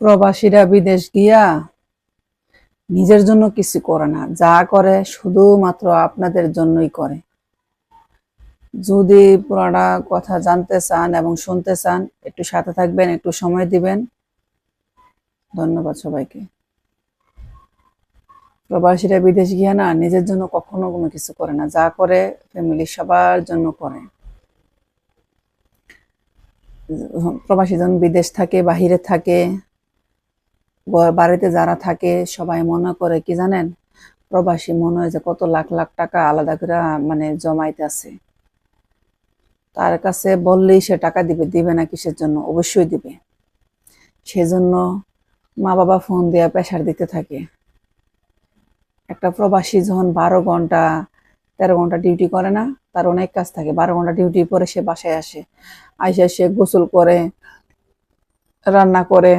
প্রবাসীরা বিদেশ গিয়া নিজের জন্য কিছু করে না, যা করে শুধুমাত্র আপনাদের জন্যই করে। যদি পুরাটা কথা জানতে চান এবং শুনতে চান, একটু সাথে থাকবেন, একটু সময় দিবেন। ধন্যবাদ সবাইকে। প্রবাসীরা বিদেশ গিয়া না, নিজের জন্য কখনো কোনো কিছু করে না, যা করে ফ্যামিলি সবার জন্য করে। প্রবাসী যখন বিদেশ থাকে, বাহিরে থাকে বাড়িতে যারা থাকে, সবাই মনে করে কি জানেন? প্রবাসী মনে হয় যে কত লাখ লাখ টাকা আলাদা করে মানে জমাইতে আছে তার কাছে বললেই সে টাকা দিবে দিবে না কিসের জন্য অবশ্যই দিবে। সেজন্য মা বাবা ফোন দেওয়া প্রেশার দিতে থাকে। একটা প্রবাসী যখন বারো ঘণ্টা, তেরো ঘণ্টা ডিউটি করে না, তার অনেক কাজ থাকে। বারো ঘণ্টা ডিউটি পরে সে বাসায় আসে। আইসা সে গোসল করে, রান্না করে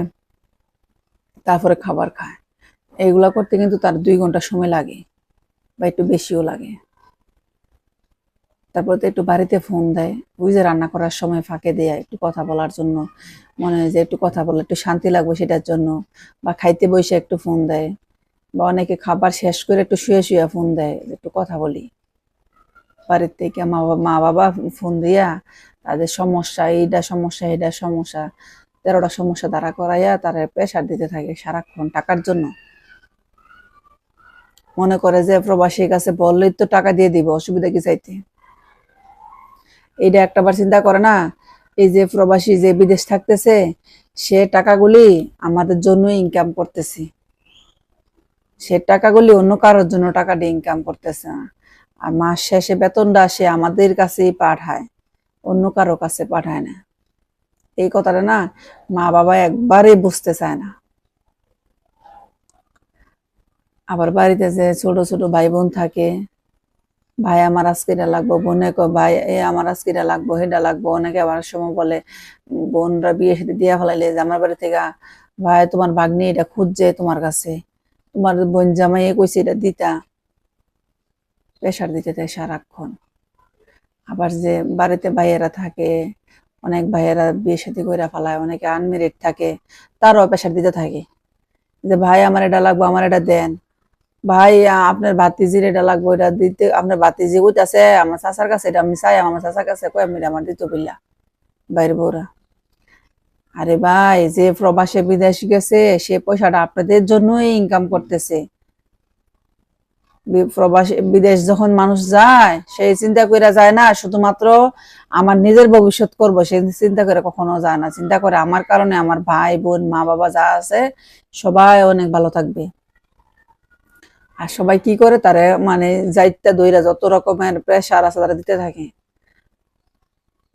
তারপরে খাবার খায়। এইগুলা করতে কিন্তু তার দুই ঘণ্টা সময় লাগে বা একটু বেশিও লাগে। তারপর তো একটু বাড়িতে ফোন দেয়। ওই যে রান্না করার সময় ফাঁকে দেয়, একটু কথা বলার জন্য। মনে হয় যে একটু কথা বলে একটু শান্তি লাগবে সেটার জন্য। বা খাইতে বসে একটু ফোন দেয়। বা অনেকে খাবার শেষ করে একটু শুয়ে শুয়ে ফোন দেয় একটু কথা বলি। বাড়ির থেকে মা বাবা ফোন দিয়া, তাদের সমস্যা এইটা সমস্যা এইটা সমস্যা। তেরোটা সমস্যা দাঁড়া করাইয়া তারা প্রেশার দিতে থাকে সারাক্ষণ টাকার জন্য। মনে করে যে প্রবাসীর কাছে বললেই তো টাকা দিয়ে দিব, অসুবিধা কি চাইতে? এইটা একটা বার চিন্তা করে না, এই যে প্রবাসী যে বিদেশ থাকতেছে, সে টাকাগুলি আমাদের জন্য ইনকাম করতেছে। সে টাকাগুলি অন্য কারোর জন্য টাকা দিয়ে ইনকাম করতেছে না। আর মাস শেষে বেতনটা সে আমাদের কাছেই পাঠায়, অন্য কারও কাছে পাঠায় না। এই কথাটা না মা বাবা একবারে বুঝতে চায় না। আবার বাড়িতে যে ছোট ছোট ভাই বোন থাকে, ভাই আমার আজকে এটা লাগবো, বোনে ভাই, এ আমার আজকে এটা লাগবো হেটা লাগবো। অনেকে আবার সময় বলে, বোনরা বিয়ে সাথে দিয়া ফেলাইলে যে আমার বাড়ি থেকে, ভাই, তোমার ভাগ্নি এটা খুঁজছে তোমার কাছে। তোমার বোন জামাই কইছে এটা দিতা। প্রেশার দিতে দেয় সারাক্ষণ। আবার যে বাড়িতে ভাইয়েরা থাকে অনেক ভাইয়েরা বিয়ে সাথে করে ফেলায়, অনেকে আনমেরিড থাকে, তারও প্রেশার দিতে থাকে। যে ভাই, আমার এটা লাগবো, আমার এটা দেন। ভাই আপনার ভাতিজির এটা লাগবো, এটা দিতে, আপনার ভাতিজি কইতাছে, আমার চাচার কাছে এটা আমি চাই, আমার চাচার কাছে কই আমি আমার দিতে বিল্লা বাইরে বউরা। আরে ভাই, যে প্রবাসে বিদেশ গেছে, সে পয়সাটা আপনাদের জন্যই ইনকাম করতেছে। বিদেশ যখন মানুষ যায় সেই চিন্তা করে যায় না, শুধুমাত্র আমার নিজের ভবিষ্যৎ করব সেই চিন্তা করে কখনো যায় না। চিন্তা করে আমার কারণে আমার ভাই, বোন, মা, বাবা যা আছে, সবাই অনেক ভালো থাকবে। আর সবাই কি করে তারে মানে যাইতা দইরা যত রকমের প্রেশার আছে তারা দিতে থাকে।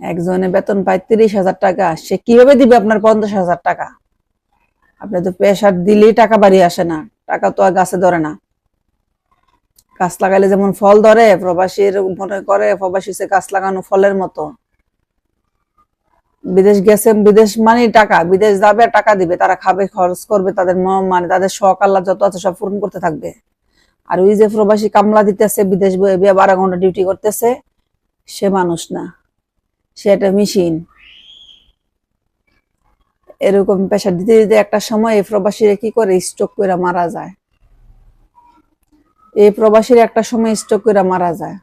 একজনে বেতন পায় তিরিশ হাজার টাকা, সে কীভাবে দিবে আপনার পঞ্চাশ হাজার টাকা? আপনি তো প্রেশার দিলেই টাকা বাড়িয়ে আসে না, টাকা তো আর গাছে ধরে না। গাছ লাগাইলে যেমন ফল ধরে, প্রবাসীর মনে করে প্রবাসী সে গাছ লাগানো ফলের মতো। বিদেশ গেছে, বিদেশ মানে টাকা। বিদেশ যাবে, টাকা দিবে, তারা খাবে, খরচ করবে, তাদের মানে তাদের শখ আল্লাহ যত আছে সব পূরণ করতে থাকবে। আর ওই যে প্রবাসী কামলা দিতেছে, বিদেশ বারো ঘণ্টা ডিউটি করতেছে, সে মানুষ না। সে একটা মেশিন এরকম পেশা দিতে দিতে একটা সময় এই প্রবাসীরা কি করে? স্ট্রোক করে মারা যায়। এই প্রবাসীর একটা সময় স্ট্রোক করে মারা যায়।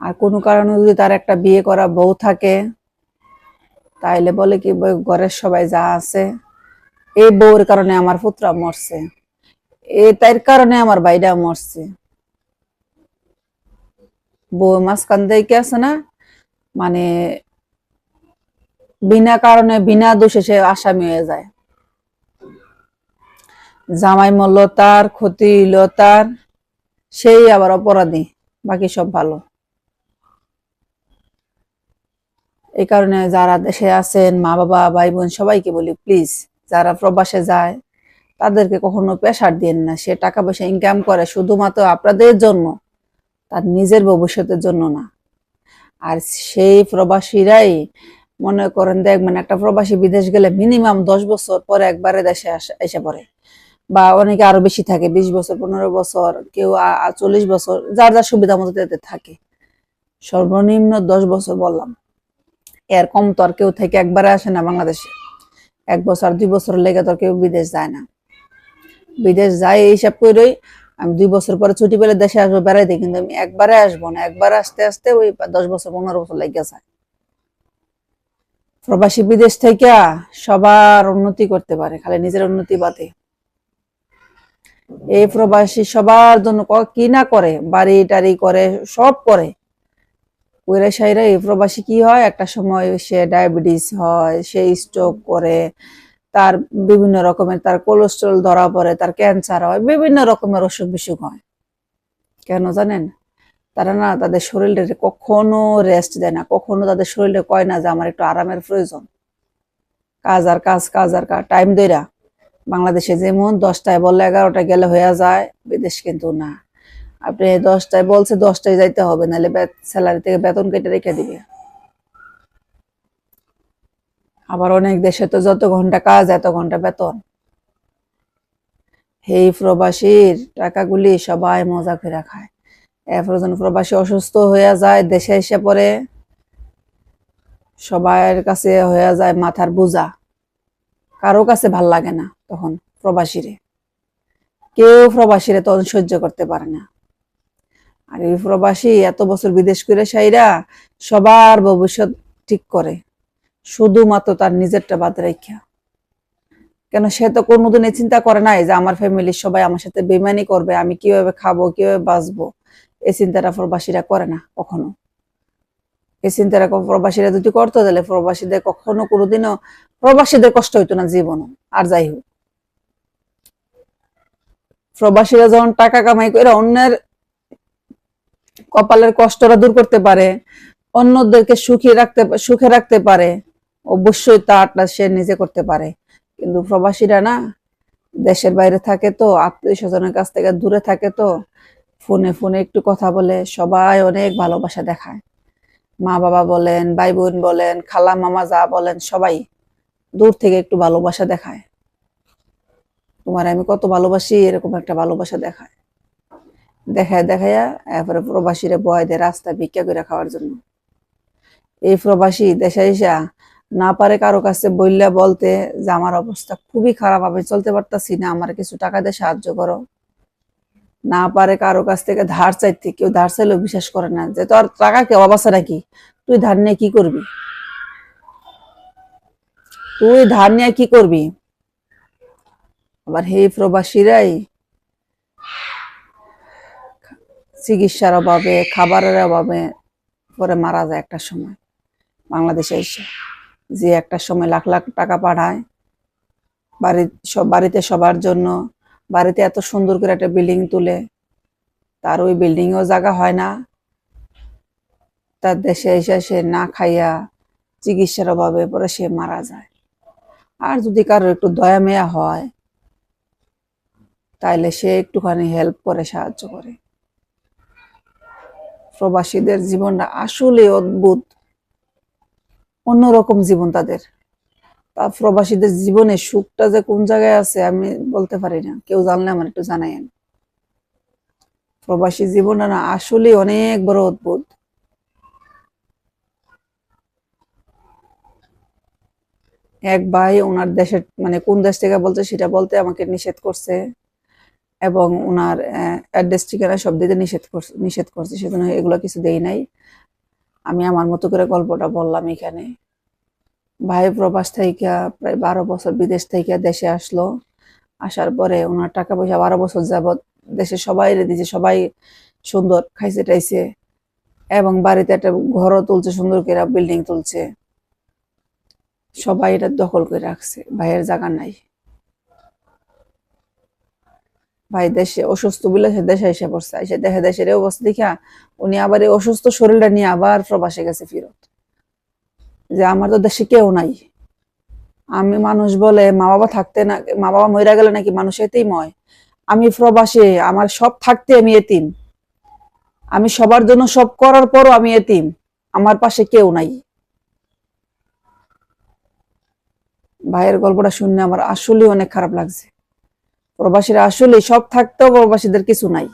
আর কোনো কারণে যদি তার একটা বিয়ে করা বউ থাকে, তাইলে বলে কি ঘরের সবাই যা আছে, এই বউর কারণে আমার পুত্রা মরছে, এ তার কারণে আমার ভাইটা মরছে। বউ মাঝখান থেকে আছে না মানে বিনা কারণে, বিনা দোষে সে আসামি হয়ে যায়। জামাই মল্ল তার, ক্ষতি হইল তার, সেই আবার অপরাধী, বাকি সব ভালো। এই কারণে যারা দেশে আছেন মা বাবা ভাই বোন সবাইকে বলি প্লিজ যারা প্রবাসে যায়, তাদেরকে কখনো প্রেশার দিন না। সে টাকা পয়সা ইনকাম করে শুধুমাত্র আপনাদের জন্য, তার নিজের ভবিষ্যতের জন্য না। আর সেই প্রবাসীরাই মনে করেন, দেখবেন একটা প্রবাসী বিদেশ গেলে মিনিমাম দশ বছর পরে একবারে দেশে আসে- এসে পড়ে। বা অনেকে আরও বেশি থাকে, বিশ বছর, পনেরো বছর, কেউ চল্লিশ বছর, যার যার সুবিধা মতো তাদের থাকে। সর্বনিম্ন দশ বছর বললাম। এর কম তো আর কেউ থেকে একবারে আসে না বাংলাদেশে। এক বছর, দুই বছর লেগে তোর কেউ বিদেশ যায় না। বিদেশ যায় এই হিসাব করেই আমি দুই বছর পরে ছুটি পেলে দেশে আসব বেড়াইতে কিন্তু আমি একবারে আসব না। একবারে আসতে আসতে ওই দশ বছর, পনেরো বছর লেগে যায়। প্রবাসী বিদেশ থেকে সবার উন্নতি করতে পারে, খালি নিজের উন্নতি বাদে। এই প্রবাসী সবার জন্য কি না করে, বাড়ি টাড়ি করে, সব করে। ওইরা সাইরা এই প্রবাসী কি হয়? একটা সময় সে ডায়াবেটিস হয়, সে স্ট্রোক করে, তার বিভিন্ন রকমের, তার কোলেস্ট্রল ধরা পড়ে, তার ক্যান্সার হয়, বিভিন্ন রকমের অসুখ বিসুখ হয়। কেন জানেন? তারা না তাদের শরীরে কখনো রেস্ট দেয় না, কখনো তাদের শরীরে কয় না যে আমার একটু আরামের প্রয়োজন। কাজ আর কাজ কাজ আর কাজ টাইম দইরা বাংলাদেশে যেমন দশটায় বললে এগারোটা গেলে হয়ে যায়, বিদেশ কিন্তু না। আপনি দশটায় বলছে দশটায় যাইতে হবে, নাহলে স্যালারি থেকে বেতন কেটে রেখে দিবে। আবার অনেক দেশে তো যত ঘণ্টা কাজ, এত ঘণ্টা বেতন। এই প্রবাসীর টাকাগুলি সবাই মজা করে খায়। যখন প্রবাসী অসুস্থ হয়ে যায়, দেশে এসে পরে সবার কাছে হয়ে যায় মাথার বোঝা। কারও কাছে ভালো লাগে না। তখন প্রবাসীরে। কেউ প্রবাসীরে তখন সহ্য করতে পারে না। আর এই প্রবাসী এত বছর বিদেশ করে সাইরা সবার ভবিষ্যৎ ঠিক করে। শুধুমাত্র তার নিজেরটা বাদ রেখা কেন সে তো কোনোদিন এই চিন্তা করে নাই যে আমার ফ্যামিলির সবাই আমার সাথে বেমানি করবে, আমি কীভাবে খাব, কীভাবে বাঁচবো? এই চিন্তাটা প্রবাসীরা করে না কখনো। এই চিন্তাটা প্রবাসীরা যদি করতো, তাহলে প্রবাসীদের কখনো কোনোদিনও প্রবাসীদের কষ্ট হইতো না জীবন আর যাই হোক। প্রবাসীরা যখন টাকা কামাই করে অন্যের কপালের কষ্টটা দূর করতে পারে, অন্যদেরকে সুখী রাখতে সুখে রাখতে পারে, অবশ্যই তারটা সে নিজে করতে পারে। কিন্তু প্রবাসীরা না, দেশের বাইরে থাকে তো আত্মীয় স্বজনের কাছ থেকে দূরে থাকে তো, ফোনে ফোনে একটু কথা বলে সবাই অনেক ভালোবাসা দেখায়। মা বাবা বলেন ভাই বোন বলেন খালা মামা যা বলেন সবাই দূর থেকে একটু ভালোবাসা দেখায়। তোমার আমি কত ভালোবাসি, এরকম একটা ভালোবাসা দেখায়। দেখায় দেখাইয়া এরপরে প্রবাসীরা বয় দেয় রাস্তা ভিক্ষা করে খাওয়ার জন্য। এই প্রবাসী দেশে এসা না পারে কারও কাছে বললে, বলতে যে আমার অবস্থা খুবই খারাপ, আমি চলতে পারতাছি না, আমার কিছু টাকা দিয়ে সাহায্য করো। না পারে কারও কাছ থেকে ধার চাইতে, কেউ ধার চাইলেও বিশ্বাস করে না যে তোর টাকা কেউ অবস্থা নাকি? তুই ধার নিয়ে কি করবি? তুই ধার নিয়ে কি করবি? আবার হে প্রবাসীরাই, চিকিৎসার অভাবে, খাবারের অভাবে পরে মারা যায় একটা সময়। বাংলাদেশে এসে যে একটা সময় লাখ লাখ টাকা পাঠায়, বাড়ি, সব বাড়িতে সবার জন্য, বাড়িতে এত সুন্দর করে একটা বিল্ডিং তুলে, তার ওই বিল্ডিংও জায়গা হয় না। তার দেশে এসে সে না খাইয়া চিকিৎসার অভাবে পরে সে মারা যায়। আর যদি কারোর একটু দয়া মেয়া হয় তাইলে সে একটুখানি হেল্প করে, সাহায্য করে। প্রবাসীদের জীবনটা আসলে অদ্ভুত। অন্যরকম জীবন তাদের। তা প্রবাসীদের জীবনে সুখটা যে কোন জায়গায় আছে আমি বলতে পারি না। কেউ জানলে আমার একটু জানাইন প্রবাসী জীবনটা না আসলে অনেক বড় অদ্ভুত। এক ভাই ওনার দেশের মানে কোন দেশ থেকে বলছে সেটা বলতে আমাকে নিষেধ করছে। এবং ওনার অ্যাড্রেস ঠিকানা সব দিতে নিষেধ করছে নিষেধ করছে, সেজন্য এগুলো কিছু দেই নাই। আমি আমার মতো করে গল্পটা বললাম এখানে। ভাই প্রবাস থেকে প্রায় বারো বছর বিদেশ থেকে দেশে আসলো। আসার পরে ওনার টাকা পয়সা বারো বছর যাবৎ দেশে সবাই দিয়েছে সবাই সুন্দর খাইছে টাইছে। এবং বাড়িতে একটা ঘরও তুলছে, সুন্দর করে বিল্ডিং তুলছে। সবাই এটা দখল করে রাখছে, ভাইয়ের জায়গা নাই। ভাই দেশে অসুস্থ বলে সে দেশে এসে পড়ছে, এসে দেখে দেশের অবস্থা দেখা উনি আবার এই অসুস্থ শরীরটা নিয়ে আবার প্রবাসে গেছে ফিরত। যে আমার তো দেশে কেউ নাই। আমি মানুষ বলে মা বাবা থাকতে না মা বাবা মরে গেলে নাকি মানুষ এতেই ময়। আমি প্রবাসে, আমার সব থাকতে আমি এতিম। আমি সবার জন্য সব করার পরও আমি এতিম, আমার পাশে কেউ নাই। ভাইয়ের গল্পটা শুনে আমার আসলে অনেক খারাপ লাগছে। প্রবাসীরা আসলে সব থাকতেও প্রবাসীদের কিছু নাই।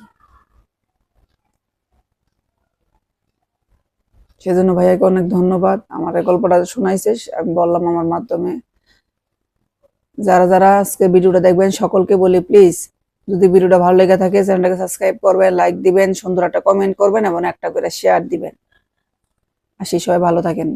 সেজন্য ভাইয়াকে অনেক ধন্যবাদ। আমার এই গল্পটা শোনাইছে আমি বললাম আমার মাধ্যমে। যারা যারা আজকে ভিডিওটা দেখবেন সকলকে বলি, প্লিজ, যদি ভিডিওটা ভালো লেগে থাকে, চ্যানেলটাকে সাবস্ক্রাইব করবেন, লাইক দিবেন, সুন্দর একটা কমেন্ট করবেন এবং একটা করে শেয়ার দিবেন। আসি সবাই ভালো থাকেন।